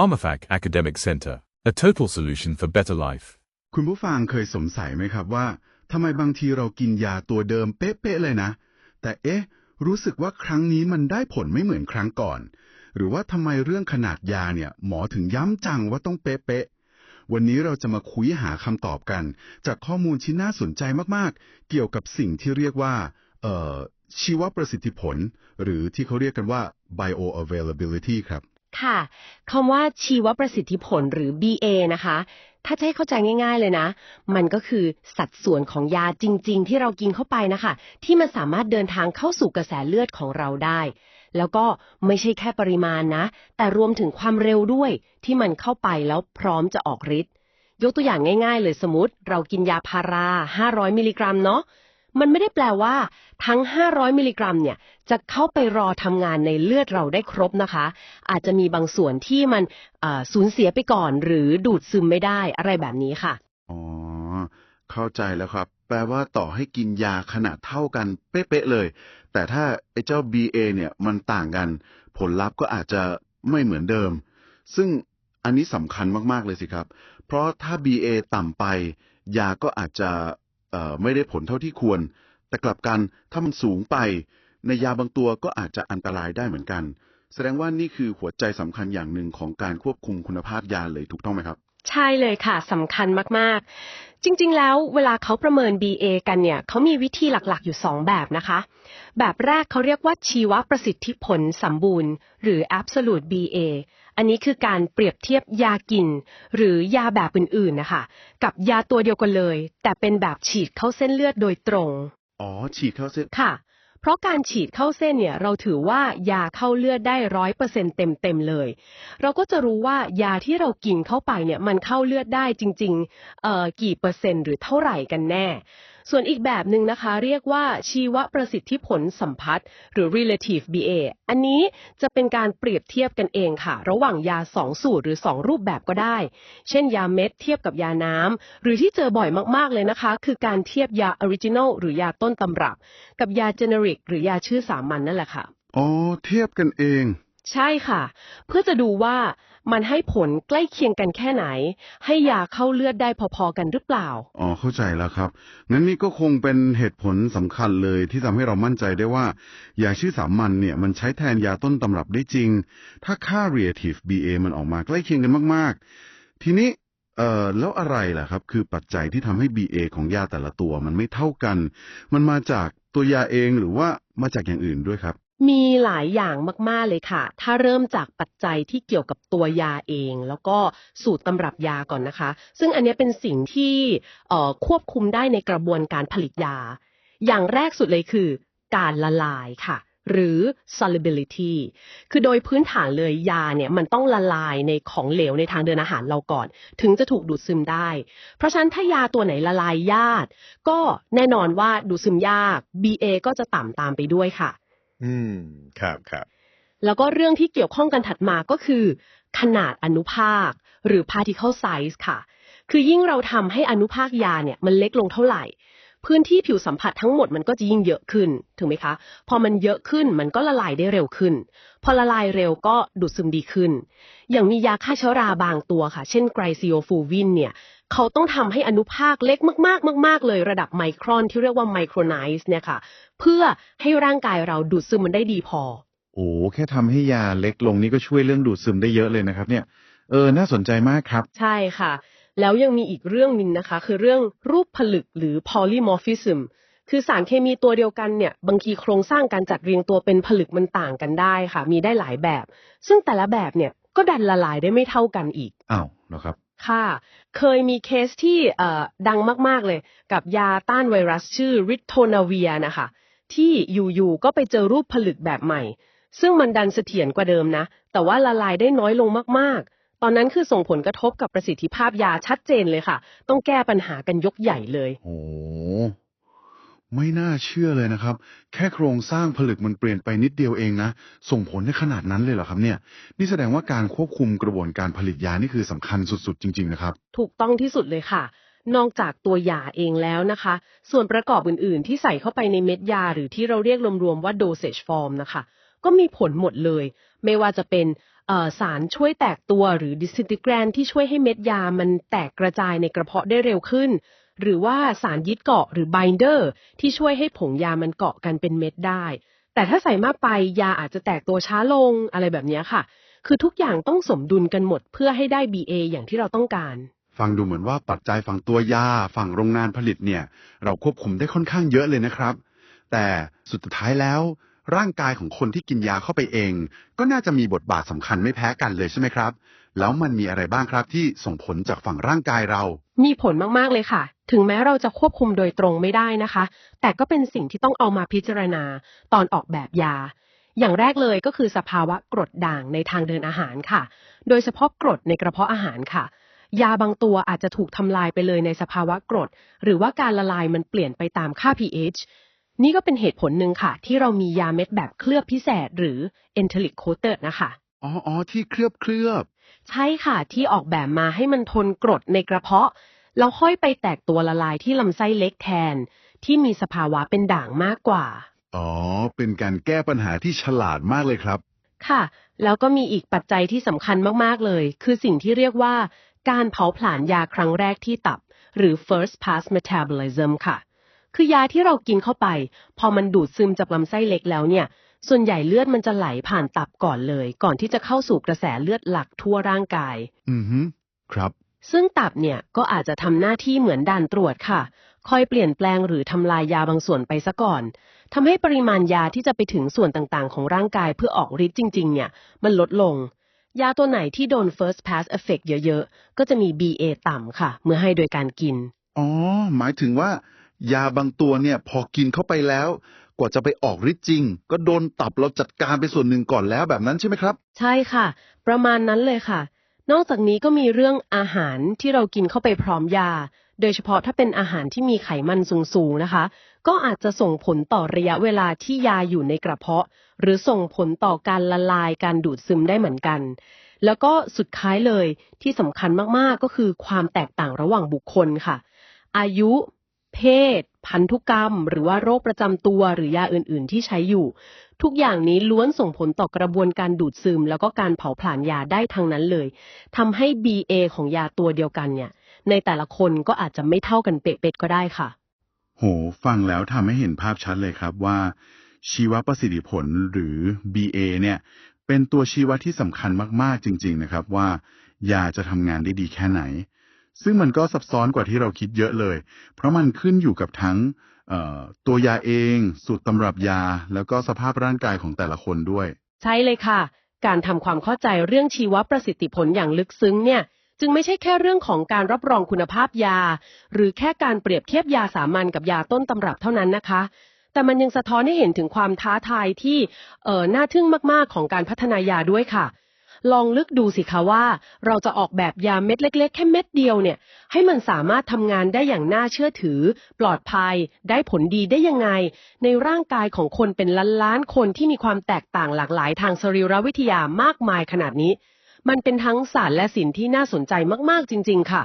PharmaFac Academic Center, a total solution for better life. คุณผู้ฟังเคยสงสัยไหมครับว่าทำไมบางทีเรากินยาตัวเดิมเป๊ะๆเลยนะ แต่เอ๊ะ รู้สึกว่าครั้งนี้มันได้ผลไม่เหมือนครั้งก่อน หรือว่าทำไมเรื่องขนาดยาเนี่ย หมอถึงย้ำจังว่าต้องเป๊ะๆวันนี้เราจะมาคุยหาคำตอบกัน จากข้อมูลที่น่าสนใจมากๆ เกี่ยวกับสิ่งที่เรียกว่า เอ่อชีวประสิทธิผล หรือที่เขาเรียกกันว่า bioavailability ครับ ค่ะคำว่าชีวประสิทธิผลหรือ BA นะคะ ถ้าจะให้เข้าใจง่าย ๆเลยนะ มันก็คือสัดส่วนของยาจริง ๆ ที่เรากินเข้าไปนะคะ ที่มันสามารถเดินทางเข้าสู่กระแสเลือดของเราได้ แล้วก็ไม่ใช่แค่ปริมาณนะ แต่รวมถึงความเร็วด้วย ที่มันเข้าไปแล้วพร้อมจะออกฤทธิ์ยกตัวอย่างง่าย ๆ เลยสมมติ เรากินยาพารา 500 มิลลิกรัมเนาะ มันไม่ได้แปลว่า ทั้ง 500 มิลลิกรัมเนี่ย จะเข้าไปรอทำงานในเลือดเราได้ครบนะคะ อาจจะมีบางส่วนที่มันสูญเสียไปก่อน หรือดูดซึมไม่ได้อะไรแบบนี้ค่ะ อ๋อ เข้าใจแล้วครับ แปลว่าต่อให้กินยาขนาดเท่ากัน เป๊ะๆเลย แต่ถ้าไอ้เจ้า BA เนี่ยมันต่างกัน ผลลัพธ์ก็อาจจะไม่เหมือนเดิม ซึ่งอันนี้สำคัญมากๆเลยสิครับ เพราะถ้า BA ต่ำไป ยาก็อาจจะ ไม่ได้ผลเท่าที่ควร แต่กลับกันถ้ามันสูงไป ในยาบางตัวก็อาจจะอันตรายได้เหมือนกัน แสดงว่านี่คือหัวใจสำคัญอย่างหนึ่งของการควบคุมคุณภาพยาเลยถูกต้องไหมครับ ใช่เลยค่ะสำคัญมากๆ จริง ๆ แล้วเวลาเขาประเมิน BA กันเนี่ยเขามีวิธีหลักๆ อยู่ 2 แบบนะคะ แบบแรกเขาเรียกว่าชีวประสิทธิผลสมบูรณ์ หรือ absolute BA อันนี้คือการเปรียบเทียบยากิน หรือยาแบบอื่น ๆ นะคะ กับยาตัวเดียวกันเลย แต่เป็นแบบฉีดเข้าเส้นเลือดโดยตรง อ๋อ ฉีดเข้าเส้น ค่ะ เพราะการฉีดเข้าเส้นเนี่ยเราถือว่ายาเข้าเลือดได้ร้อยเปอร์เซ็นเต็มเต็มๆเลย เราก็จะรู้ว่ายาที่เรากินเข้าไปเนี่ยมันเข้าเลือดได้จริงๆเอ่อกี่เปอร์เซ็นต์หรือเท่าไหร่กันแน่ ส่วนอีกแบบหนึ่งนะคะ เรียกว่าชีวประสิทธิผลสัมพัทธ์หรือ relative BA อันนี้จะเป็นการเปรียบเทียบกันเองค่ะ ระหว่างยา 2 สูตรหรือ 2 รูปแบบก็ได้ เช่นยาเม็ดเทียบกับยาน้ำหรือที่เจอบ่อยมากๆเลยนะคะ คือการเทียบยาออริจินอลหรือยาต้นตำรับ กับยาเจเนริก หรือยาชื่อสามัญนนั่นแหละค่ะ อ๋อ เทียบกันเอง ใช่ค่ะ เพื่อจะดูว่ามันให้ผลใกล้เคียงกันแค่ไหน ให้ยาเข้าเลือดได้พอๆกันหรือเปล่า อ๋อ เข้าใจแล้วครับ งั้นนี่ก็คงเป็นเหตุผลสำคัญเลยที่ทำให้เรามั่นใจได้ว่า ยาชื่อสามัญเนี่ยมันใช้แทนยาต้นตำรับได้จริง ถ้าค่า reactive BA มันออกมาใกล้เคียงกันมาก ๆ ทีนี้เอ่อแล้วอะไรล่ะครับ คือปัจจัยที่ทำให้ BA ของยาแต่ละตัวมันไม่เท่ากัน มันมาจาก ตัวยาเองหรือว่ามาจากอย่างอื่นด้วยครับ มีหลายอย่างมาก ๆ เลยค่ะ ถ้าเริ่มจากปัจจัยที่เกี่ยวกับตัวยาเอง แล้วก็สูตรตำรับยาก่อนนะคะ ซึ่งอันนี้เป็นสิ่งที่ควบคุมได้ในกระบวนการผลิตยา อย่างแรกสุดเลยคือ การละลายค่ะ หรือ solubility คือโดยพื้นฐานเลยยาเนี่ยมันต้องละลายในของเหลวในทางเดินอาหารเราก่อน ถึงจะถูกดูดซึมได้ เพราะฉะนั้นถ้ายาตัวไหนละลายยากก็แน่นอนว่าดูดซึมยาก BA ก็จะต่ำตามไปด้วยค่ะ อืม ครับครับ แล้วก็เรื่องที่เกี่ยวข้องกันถัดมาก็คือ ขนาดอนุภาค หรือ particle size ค่ะ คือยิ่งเราทำให้อนุภาคยาเนี่ยมันเล็กลงเท่าไหร่ พื้นที่ผิวสัมผัสทั้งหมดมันก็จะยิ่งเยอะขึ้นถูกไหมคะ พอมันเยอะขึ้นมันก็ละลายได้เร็วขึ้น พอละลายเร็วก็ดูดซึมดีขึ้น อย่างมียาฆ่าเชื้อราบางตัวค่ะ เช่นไกรซิโอฟูวินเนี่ยเขาต้องทำให้อนุภาคเล็กมากๆ มาก ๆ เลยระดับไมครอนที่เรียกว่าไมโครไนซ์เนี่ยค่ะ เพื่อให้ร่างกายเราดูดซึมมันได้ดีพอ โอ้แค่ทำให้ยาเล็กลงนี่ก็ช่วยเรื่องดูดซึมได้เยอะเลยนะครับเนี่ยเออ น่าสนใจมากครับ ใช่ค่ะ แล้วยังมีอีกเรื่องหนึ่งนะคะ คือเรื่องรูปผลึกหรือ polymorphism คือสารเคมีตัวเดียวกันเนี่ยบางทีโครงสร้างการจัดเรียงตัวเป็นผลึกมันต่างกันได้ค่ะ มีได้หลายแบบ ซึ่งแต่ละแบบเนี่ยก็ดันละลายได้ไม่เท่ากันอีกอ้าวเหรอครับค่ะ เคยมีเคสที่เอ่อดังมากๆเลย กับยาต้านไวรัสชื่อริโทนาเวียนะคะ ที่อยู่ๆก็ไปเจอรูปผลึกแบบใหม่ ซึ่งมันดันเสถียรกว่าเดิมนะ แต่ว่าละลายได้น้อยลงมากๆ ตอนนั้นคือส่งผลกระทบกับประสิทธิภาพยาชัดเจนเลยค่ะ ต้องแก้ปัญหากันยกใหญ่เลยโอ้ไม่น่าเชื่อเลยนะครับ แค่โครงสร้างผลึกมันเปลี่ยนไปนิดเดียวเองนะ ส่งผลได้ขนาดนั้นเลยเหรอครับเนี่ย นี่แสดงว่าการควบคุมกระบวนการผลิตยานี่คือสำคัญสุดๆ จริง ๆ นะครับ ถูกต้องที่สุดเลยค่ะ นอกจากตัวยาเองแล้วนะคะ ส่วนประกอบอื่น ๆ ที่ใส่เข้าไปในเม็ดยา หรือที่เราเรียกรวมๆว่า dosage form นะคะ ก็มีผลหมดเลย ไม่ว่าจะเป็นเอ่อ สารช่วยแตกตัวหรือ disintegrant ที่ช่วยให้เม็ดยามันแตกกระจายในกระเพาะได้เร็วขึ้น หรือว่าสารยึดเกาะหรือ binder ที่ช่วยให้ผงยามันเกาะกันเป็นเม็ดได้ แต่ถ้าใส่มากไปยาอาจจะแตกตัวช้าลงอะไรแบบนี้ค่ะ คือทุกอย่างต้องสมดุลกันหมดเพื่อให้ได้ BA อย่างที่เราต้องการ ฟังดูเหมือนว่าปัจจัยฝั่งตัวยาฝั่งโรงงานผลิตเนี่ย เราควบคุมได้ค่อนข้างเยอะเลยนะครับ แต่สุดท้ายแล้ว ร่างกายของคนที่กินยาเข้าไปเอง ก็น่าจะมีบทบาทสำคัญไม่แพ้กันเลยใช่ไหมครับ แล้วมันมีอะไรบ้างครับที่ส่งผลจากฝั่งร่างกายเรา มีผลมากๆเลยค่ะ ถึงแม้เราจะควบคุมโดยตรงไม่ได้นะคะ แต่ก็เป็นสิ่งที่ต้องเอามาพิจารณาตอนออกแบบยา อย่างแรกเลยก็คือสภาวะกรดด่างในทางเดินอาหารค่ะ โดยเฉพาะกรดในกระเพาะอาหารค่ะยาบางตัวอาจจะถูกทำลายไปเลยในสภาวะกรด หรือว่าการละลายมันเปลี่ยนไปตามค่า pH นี่ก็เป็นเหตุผลหนึ่งค่ะ ที่เรามียาเม็ดแบบเคลือบพิเศษหรือ enteric coated นะคะอ๋ออ๋อที่เคลือบเคลือบ ใช่ค่ะ ที่ออกแบบมาให้มันทนกรดในกระเพาะ แล้วค่อยไปแตกตัวละลายที่ลำไส้เล็กแทน ที่มีสภาวะเป็นด่างมากกว่า อ๋อ เป็นการแก้ปัญหาที่ฉลาดมากเลยครับ ค่ะ แล้วก็มีอีกปัจจัยที่สำคัญมาก ๆ เลย คือสิ่งที่เรียกว่า การเผาผลาญยาครั้งแรกที่ตับ หรือ first pass metabolism ค่ะ คือยาที่เรากินเข้าไป พอมันดูดซึมจากลำไส้เล็กแล้วเนี่ย ส่วนใหญ่เลือดมันจะไหลผ่านตับก่อนเลย ก่อนที่จะเข้าสู่กระแสเลือดหลักทั่วร่างกาย อือฮึครับ ซึ่งตับเนี่ยก็อาจจะทำหน้าที่เหมือนด่านตรวจค่ะ คอยเปลี่ยนแปลงหรือทำลายยาบางส่วนไปซะก่อนทำให้ปริมาณยาที่จะไปถึงส่วนต่างๆ ของร่างกายเพื่อออกฤทธิ์จริง ๆ เนี่ย มันลดลงยาตัวไหนที่โดน first pass effect เยอะ ๆ ก็จะมี BA ต่ำค่ะ เมื่อให้โดยการกิน อ๋อ หมายถึงว่า ยาบางตัวเนี่ยพอกินเข้าไปแล้ว กว่าจะไปออกฤทธิ์จริง ก็โดนตับเราจัดการไปส่วนหนึ่งก่อนแล้วแบบนั้นใช่ไหมครับ ใช่ค่ะ ประมาณนั้นเลยค่ะ นอกจากนี้ก็มีเรื่องอาหารที่เรากินเข้าไปพร้อมยา โดยเฉพาะถ้าเป็นอาหารที่มีไขมันสูงๆนะคะ ก็อาจจะส่งผลต่อระยะเวลาที่ยาอยู่ในกระเพาะ หรือส่งผลต่อการละลายการดูดซึมได้เหมือนกันแล้วก็สุดท้ายเลยที่สำคัญมาก ๆ ก็คือความแตกต่างระหว่างบุคคลค่ะ อายุ เพศ พันธุกรรม หรือว่าโรคประจำตัวหรือยาอื่น ๆ ที่ใช้อยู่ ทุกอย่างนี้ล้วนส่งผลต่อกระบวนการดูดซึม แล้วก็การเผาผลาญยาได้ทั้งนั้นเลยทำให้ BA ของยาตัวเดียวกันเนี่ย ในแต่ละคนก็อาจจะไม่เท่ากันเป๊ะๆก็ได้ค่ะ โห ฟังแล้วทำให้เห็นภาพชัดเลยครับว่า ชีวประสิทธิผลหรือ BA เนี่ย เป็นตัวชี้วัดที่สำคัญมากๆจริง ๆ นะครับ ว่ายาจะทำงานได้ดีแค่ไหน ซึ่งมันก็ซับซ้อนกว่าที่เราคิดเยอะเลย เพราะมันขึ้นอยู่กับทั้งตัวยาเอง สูตรตำรับยา แล้วก็สภาพร่างกายของแต่ละคนด้วย ใช่เลยค่ะ การทำความเข้าใจเรื่องชีวประสิทธิผลอย่างลึกซึ้งเนี่ยจึงไม่ใช่แค่เรื่องของการรับรองคุณภาพยา หรือแค่การเปรียบเทียบยาสามัญกับยาต้นตำรับเท่านั้นนะคะ แต่มันยังสะท้อนให้เห็นถึงความท้าทายที่เออน่าทึ่งมากๆของการพัฒนายาด้วยค่ะ ลองลึกดูสิคะว่า เราจะออกแบบยาเม็ดเล็ก ๆ แค่เม็ดเดียวเนี่ย ให้มันสามารถทำงานได้อย่างน่าเชื่อถือ ปลอดภัย ได้ผลดีได้ยังไง ในร่างกายของคนเป็นล้านๆคนที่มีความแตกต่างหลากหลายทางสรีรวิทยามากมายขนาดนี้ มันเป็นทั้งศาสตร์และศิลป์ที่น่าสนใจมากๆจริง ๆ ค่ะ